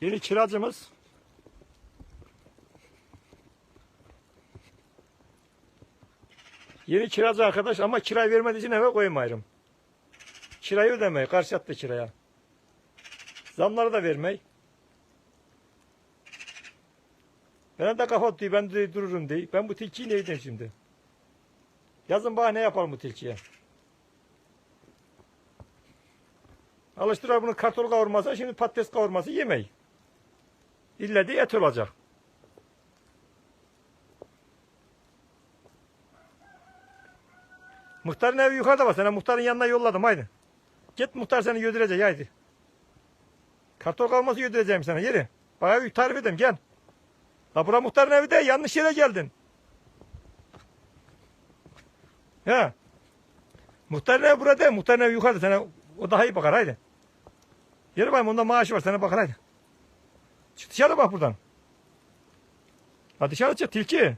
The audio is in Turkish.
Yeni kiracımız. Yeni kiracı arkadaş ama kirayı vermediği için eve koymayırım. Kirayı ödemeyi, karşı yattı kiraya. Zamları da vermey. Ben de kafa diyor, ben de dururum diye. Ben bu tilkiyi ne edeyim şimdi? Yazın bana ne yapalım bu tilkiye? Alıştırar bunu kartol kavurması, şimdi patates kavurması yemeyi. İlle de et olacak. Muhtarın evi yukarıda var. Sana muhtarın yanına yolladım haydi. Git muhtar seni götürecek haydi. Kartol kavurması götüreceğim sana yeri. Bana bir tarif edeyim gel. La bura muhtarın evi değil yanlış yere geldin. He. Muhtarın evi burada. Muhtarın evi yukarıda. Sana o daha iyi bakar haydi. Yürü bakayım onda maaşı var sana bakar haydi. Çık dışarı bak buradan. Ha dışarı çık tilki.